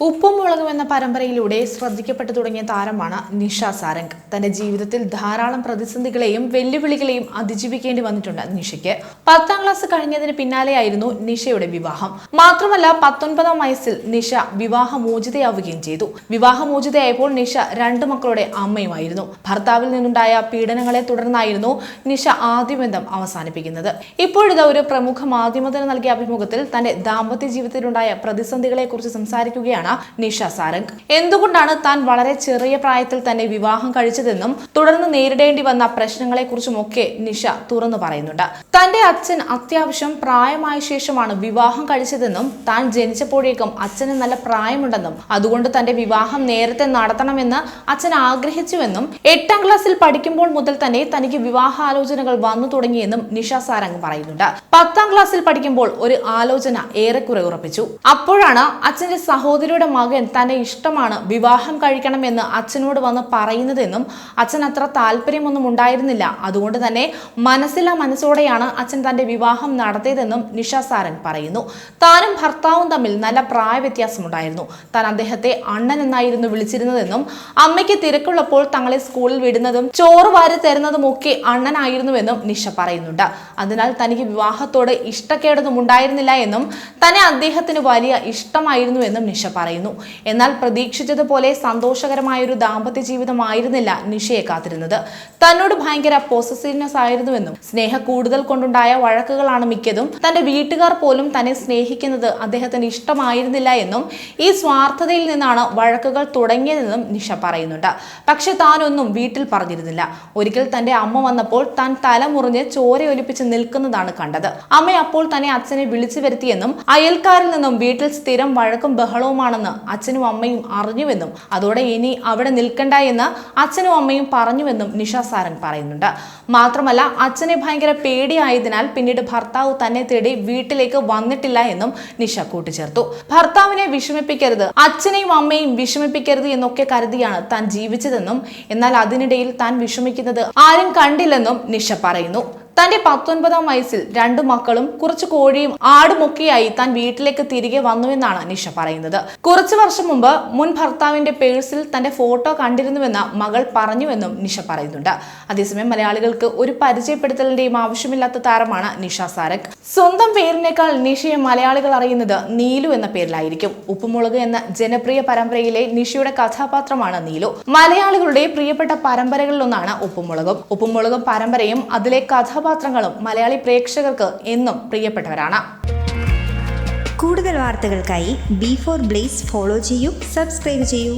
ഉപ്പും മുളകും എന്ന പരമ്പരയിലൂടെ ശ്രദ്ധിക്കപ്പെട്ടു തുടങ്ങിയ താരമാണ് നിഷ സാരംഗ്. തന്റെ ജീവിതത്തിൽ ധാരാളം പ്രതിസന്ധികളെയും വെല്ലുവിളികളെയും അതിജീവിക്കേണ്ടി വന്നിട്ടുണ്ട് നിഷയ്ക്ക്. പത്താം ക്ലാസ് കഴിഞ്ഞതിന് പിന്നാലെയായിരുന്നു നിഷയുടെ വിവാഹം. മാത്രമല്ല പത്തൊൻപതാം വയസ്സിൽ നിഷ വിവാഹമോചിതയാവുകയും ചെയ്തു. വിവാഹമോചിതയായപ്പോൾ നിഷ രണ്ട് മക്കളുടെ അമ്മയുമായിരുന്നു. ഭർത്താവിൽ നിന്നുണ്ടായ പീഡനങ്ങളെ തുടർന്നായിരുന്നു നിഷ ആദ്യ ബന്ധം അവസാനിപ്പിക്കുന്നത്. ഇപ്പോഴിതാ ഒരു പ്രമുഖ മാധ്യമത്തിന് നൽകിയ അഭിമുഖത്തിൽ തന്റെ ദാമ്പത്യ ജീവിതത്തിലുണ്ടായ പ്രതിസന്ധികളെ കുറിച്ച് സംസാരിക്കുകയാണ് നിഷ സാരംഗ്. എന്തുകൊണ്ടാണ് താൻ വളരെ ചെറിയ പ്രായത്തിൽ തന്നെ വിവാഹം കഴിച്ചതെന്നും തുടർന്ന് നേരിടേണ്ടി വന്ന പ്രശ്നങ്ങളെ കുറിച്ചുമൊക്കെ നിഷ തുറന്നു പറയുന്നുണ്ട്. തന്റെ അച്ഛൻ അത്യാവശ്യം പ്രായമായ ശേഷമാണ് വിവാഹം കഴിച്ചതെന്നും താൻ ജനിച്ചപ്പോഴേക്കും അച്ഛന് നല്ല പ്രായമുണ്ടെന്നും അതുകൊണ്ട് തന്റെ വിവാഹം നേരത്തെ നടത്തണമെന്ന് അച്ഛൻ ആഗ്രഹിച്ചുവെന്നും എട്ടാം ക്ലാസ്സിൽ പഠിക്കുമ്പോൾ മുതൽ തന്നെ തനിക്ക് വിവാഹാലോചനകൾ വന്നു തുടങ്ങിയെന്നും നിഷ സാരംഗ് പറയുന്നുണ്ട്. പത്താം ക്ലാസ്സിൽ പഠിക്കുമ്പോൾ ഒരു ആലോചന ഏറെക്കുറെ ഉറപ്പിച്ചു. അപ്പോഴാണ് അച്ഛന്റെ സഹോദരിയുടെ മകൻ തന്നെ ഇഷ്ടമാണ് വിവാഹം കഴിക്കണമെന്ന് അച്ഛനോട് വന്ന് പറയുന്നതെന്നും അച്ഛൻ അത്ര താല്പര്യമൊന്നും ഉണ്ടായിരുന്നില്ല. അതുകൊണ്ട് തന്നെ മനസ്സിലാ മനസ്സോടെയാണ് അച്ഛൻ തന്റെ വിവാഹം നടത്തിയതെന്നും നിഷ സാരൻ പറയുന്നു. താനും ഭർത്താവും തമ്മിൽ നല്ല പ്രായ വ്യത്യാസമുണ്ടായിരുന്നു താൻ അദ്ദേഹത്തെ അണ്ണൻ എന്നായിരുന്നു വിളിച്ചിരുന്നതെന്നും അമ്മയ്ക്ക് തിരക്കുള്ളപ്പോൾ തങ്ങളെ സ്കൂളിൽ വിടുന്നതും ചോറ് വാരി തരുന്നതും ഒക്കെ അണ്ണനായിരുന്നുവെന്നും നിഷ പറയുന്നുണ്ട്. അതിനാൽ തനിക്ക് വിവാഹത്തോട് ഇഷ്ടക്കേടൊന്നും ഉണ്ടായിരുന്നില്ല എന്നും തന്നെ അദ്ദേഹത്തിന് വലിയ ഇഷ്ടമായിരുന്നുവെന്നും നിഷ പറയുന്നു എന്നാൽ പ്രതീക്ഷിച്ചതുപോലെ സന്തോഷകരമായ ഒരു ദാമ്പത്യ ജീവിതമായിരുന്നില്ല നിഷയെ കാത്തിരുന്നത്. തന്നോട് ഭയങ്കര പോസസീവ്നെസ് ആയിരുന്നുവെന്നും സ്നേഹ കൂടുതൽ കൊണ്ടുണ്ടായ വഴക്കുകളാണ് മിക്കതും തന്റെ വീട്ടുകാർ പോലും തന്നെ സ്നേഹിക്കുന്നത് അദ്ദേഹത്തിന് ഇഷ്ടമായിരുന്നില്ല എന്നും ഈ സ്വാർത്ഥതയിൽ നിന്നാണ് വഴക്കുകൾ തുടങ്ങിയതെന്നും നിഷ പറയുന്നുണ്ട്. പക്ഷെ താനൊന്നും വീട്ടിൽ പറഞ്ഞിരുന്നില്ല. ഒരിക്കൽ തന്റെ അമ്മ വന്നപ്പോൾ താൻ തല മുറിഞ്ഞ് ചോരയൊലിപ്പിച്ച് നിൽക്കുന്നതാണ് കണ്ടത്. അമ്മ അപ്പോൾ തന്നെ അച്ഛനെ വിളിച്ചു വരുത്തിയെന്നും അയൽക്കാരിൽ നിന്നും വീട്ടിൽ സ്ഥിരം വഴക്കും ബഹളവുമാണെന്ന് അച്ഛനും അമ്മയും അറിഞ്ഞുവെന്നും അതോടെ ഇനി അവിടെ നിൽക്കണ്ട എന്ന് അച്ഛനും അമ്മയും പറഞ്ഞുവെന്നും നിഷ സാരൻ പറയുന്നുണ്ട്. മാത്രമല്ല അച്ഛനെ ഭയങ്കര പേടിയായതിനാൽ പിന്നീട് ഭർത്താവ് തന്നെ തേടി വീട്ടിലേക്ക് വന്നിട്ടില്ല എന്നും നിഷ കൂട്ടിച്ചേർത്തു. ഭർത്താവിനെ വിഷമിപ്പിക്കരുത് അച്ഛനെയും അമ്മയും വിഷമിപ്പിക്കരുത് എന്നൊക്കെ കരുതിയാണ് താൻ ജീവിച്ചതെന്നും എന്നാൽ അതിനിടയിൽ താൻ വിഷമിക്കുന്നത് ആരും കണ്ടില്ലെന്നും നിഷ പറയുന്നു. തന്റെ പത്തൊൻപതാം വയസ്സിൽ രണ്ടു മക്കളും കുറച്ച് കോഴിയും ആടുമൊക്കെയായി താൻ വീട്ടിലേക്ക് തിരികെ വന്നുവെന്നാണ് നിഷ പറയുന്നത്. കുറച്ചു വർഷം മുമ്പ് മുൻ ഭർത്താവിന്റെ പേഴ്സിൽ തന്റെ ഫോട്ടോ കണ്ടിരുന്നുവെന്ന് മകൾ പറഞ്ഞുവെന്നും നിഷ പറയുന്നുണ്ട്. അതേസമയം മലയാളികൾക്ക് ഒരു പരിചയപ്പെടുത്തലിന്റെയും ആവശ്യമില്ലാത്ത താരമാണ് നിഷ സാരക് സ്വന്തം പേരിനേക്കാൾ നിഷയെ മലയാളികൾ അറിയുന്നത് നീലു എന്ന പേരിലായിരിക്കും. ഉപ്പുമുളക് എന്ന ജനപ്രിയ പരമ്പരയിലെ നിഷയുടെ കഥാപാത്രമാണ് നീലു. മലയാളികളുടെ പ്രിയപ്പെട്ട പരമ്പരകളിലൊന്നാണ് ഉപ്പുമുളകും. ഉപ്പുമുളകും പരമ്പരയും അതിലെ കഥാപാത്രങ്ങളും മലയാളി പ്രേക്ഷകർക്ക് എന്നും പ്രിയപ്പെട്ടവരാണ്. കൂടുതൽ വാർത്തകൾക്കായി ബി ഫോർ ബ്ലേസ് ഫോളോ ചെയ്യൂ സബ്സ്ക്രൈബ് ചെയ്യൂ.